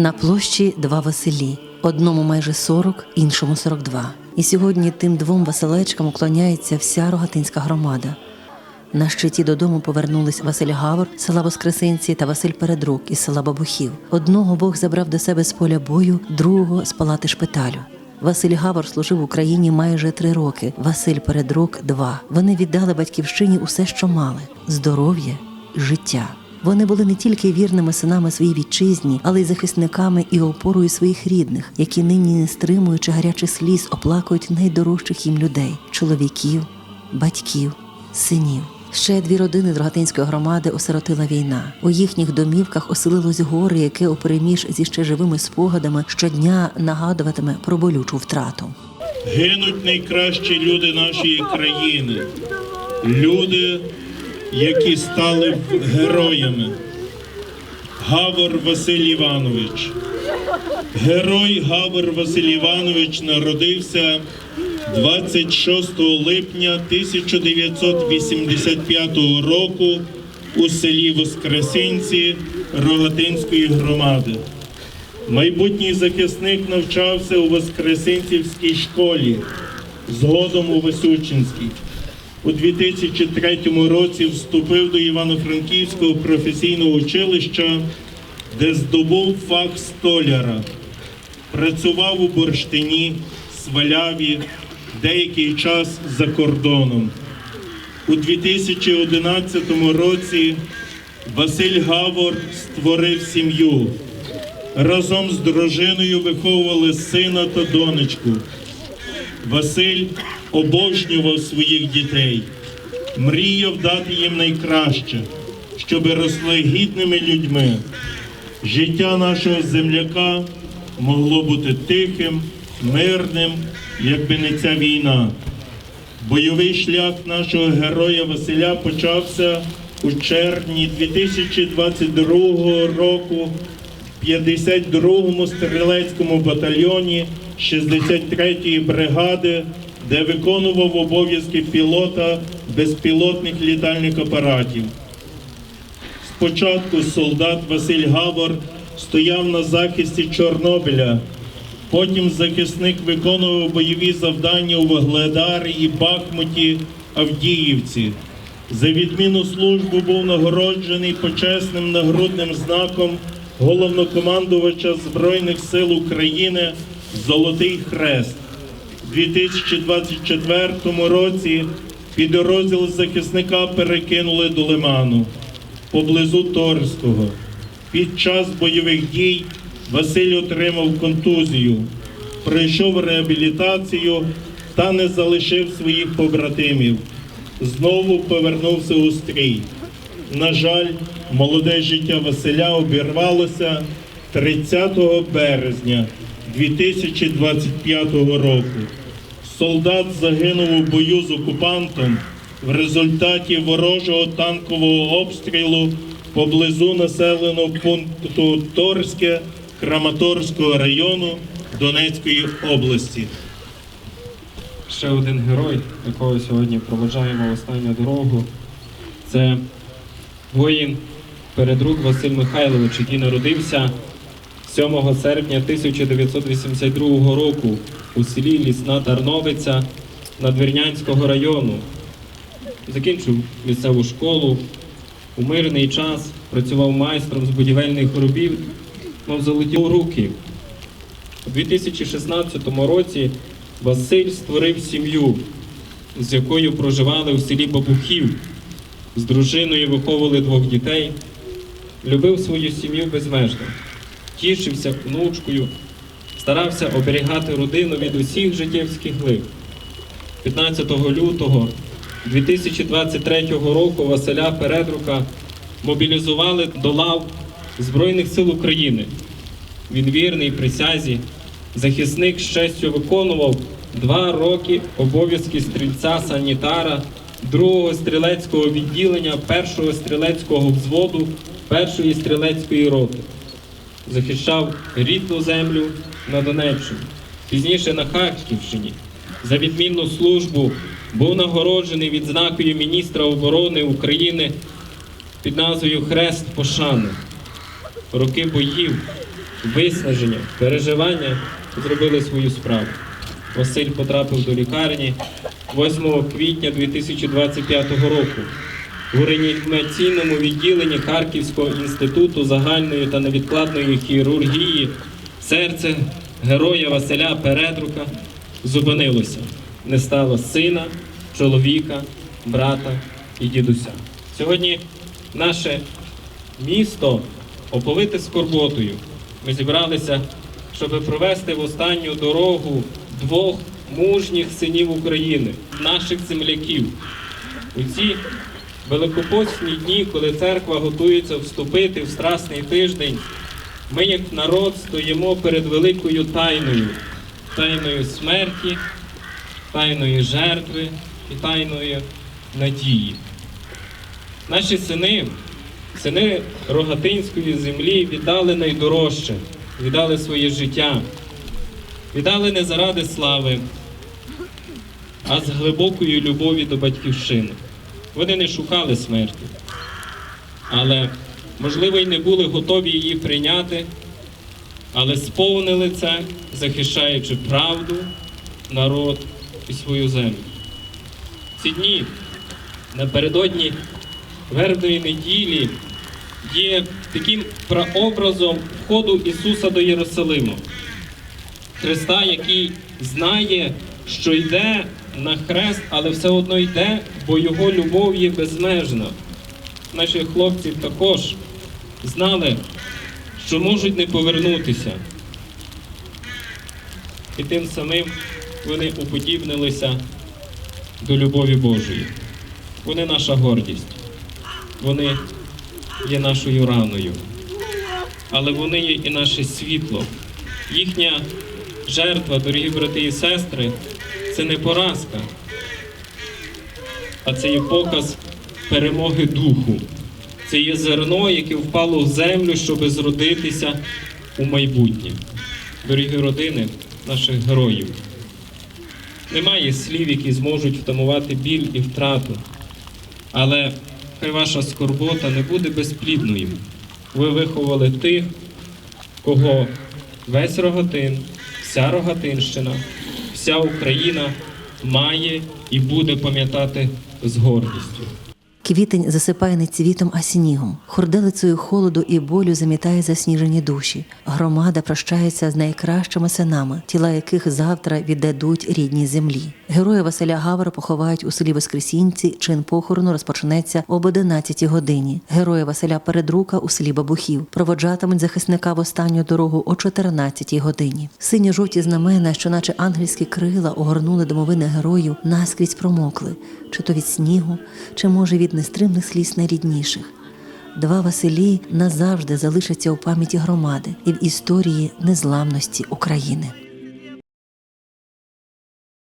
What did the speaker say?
На площі два Василі. Одному майже 40, іншому 42. І сьогодні тим двом Василечкам уклоняється вся рогатинська громада. На щиті додому повернулись Василь Гавор села Воскресенці та Василь Передрук із села Бабухів. Одного Бог забрав до себе з поля бою, другого з палати шпиталю. Василь Гавор служив в Україні майже три роки. Василь Передрук два. Вони віддали батьківщині усе, що мали: здоров'я, життя. Вони були не тільки вірними синами своїй вітчизні, але й захисниками і опорою своїх рідних, які нині, не стримуючи гарячих сліз, оплакують найдорожчих їм людей чоловіків, батьків, синів. Ще дві родини Дрогатинської громади осиротила війна. У їхніх домівках оселилось горе, яке опереміж зі ще живими спогадами щодня нагадуватиме про болючу втрату. Гинуть найкращі люди нашої країни, люди, які стали героями. Гавор Василь Іванович. Герой Гавор Василь Іванович народився 26 липня 1985 року у селі Воскресинці Рогатинської громади. Майбутній захисник навчався у Воскресенцівській школі, згодом у Васючинській. У 2003 році вступив до Івано-Франківського професійного училища, де здобув фах столяра. Працював у бурштині, сваляві, деякий час за кордоном. У 2011 році Василь Гавор створив сім'ю. Разом з дружиною виховували сина та донечку. Василь обожнював своїх дітей, мріяв дати їм найкраще, щоб росли гідними людьми. Життя нашого земляка могло бути тихим, мирним, якби не ця війна. Бойовий шлях нашого героя Василя почався у червні 2022 року в 52-му стрілецькому батальйоні 63-ї бригади, де виконував обов'язки пілота безпілотних літальних апаратів. Спочатку солдат Василь Гавор стояв на захисті Чорнобиля. Потім захисник виконував бойові завдання у Вугледарі і Бахмуті Авдіївці. За відміну службу був нагороджений почесним нагрудним знаком головнокомандувача Збройних сил України Золотий Хрест. У 2024 році підрозділ захисника перекинули до Лиману поблизу Торського. Під час бойових дій Василь отримав контузію, пройшов реабілітацію та не залишив своїх побратимів. Знову повернувся у стрій. На жаль, молоде життя Василя обірвалося 30 березня 2025 року. Солдат загинув у бою з окупантом в результаті ворожого танкового обстрілу поблизу населеного пункту Торське Краматорського району Донецької області. Ще один герой, якого сьогодні проведжаємо в останню дорогу. Це воїн Передрук Василь Михайлович, який народився 7 серпня 1982 року у селі Лісна Тарновиця Надвірнянського району. Закінчив місцеву школу. У мирний час працював майстром з будівельних робіт, мав золоті руки. У 2016 році Василь створив сім'ю, з якою проживали у селі Бабухів. З дружиною виховували двох дітей, любив свою сім'ю безмежно, тішився внучкою, старався оберігати родину від усіх життєвських лих. 15 лютого 2023 року Василя Передрука мобілізували до лав Збройних сил України. Він вірний присязі, захисник з честю виконував два роки обов'язки стрільця санітара другого стрілецького відділення першого стрілецького взводу першої стрілецької роти. Захищав рідну землю на Донеччині, пізніше на Харківщині. За відмінну службу був нагороджений відзнакою міністра оборони України під назвою Хрест Пошани. Роки боїв виснаження, переживання зробили свою справу. Василь потрапив до лікарні 8 квітня 2025 року в реанімаційному відділенні Харківського інституту загальної та невідкладної хірургії серце героя Василя Передрука зупинилося. Не стало сина, чоловіка, брата і дідуся. Сьогодні наше місто оповите скорботою. Ми зібралися, щоб провести в останню дорогу двох мужніх синів України, наших земляків. У ці великопостні дні, коли церква готується вступити в страсний тиждень, ми, як народ, стоїмо перед великою тайною, тайною смерті, тайною жертви і тайною надії. Наші сини, сини Рогатинської землі віддали найдорожче, віддали своє життя, віддали не заради слави, а з глибокої любові до батьківщини. Вони не шукали смерті, але, можливо, й не були готові її прийняти, але сповнили це, захищаючи правду, народ і свою землю. Ці дні напередодні вербної неділі є таким прообразом входу Ісуса до Єрусалиму. Христа, який знає, що йде на хрест, але все одно йде, бо його любов є безмежна. Наші хлопці також знали, що можуть не повернутися. І тим самим вони уподібнилися до любові Божої. Вони наша гордість. Вони є нашою раною. Але вони є і наше світло. Їхня жертва, дорогі брати і сестри, це не поразка, а це є показ перемоги духу. Це є зерно, яке впало в землю, щоб зродитися у майбутнє. Дорогі родини наших героїв. Немає слів, які зможуть втамувати біль і втрату. Але хай ваша скорбота не буде безплідною. Ви виховали тих, кого весь Рогатин, вся Рогатинщина, вся Україна має і буде пам'ятати з гордістю. Квітень засипає не цвітом, а снігом. Хорделицею холоду і болю замітає засніжені душі. Громада прощається з найкращими синами, тіла яких завтра віддадуть рідній землі. Героя Василя Гавара поховають у селі Воскресінці. Чин похорону розпочнеться об 11 годині. Героя Василя Передрука у селі Бабухів проводжатимуть захисника в останню дорогу о 14 годині. Синьо-жовті знамена, що наче ангельські крила, огорнули домовини героїв, наскрізь промокли, чи то від снігу, чи може від нестримних сліз найрідніших. Два Василі назавжди залишаться у пам'яті громади і в історії незламності України.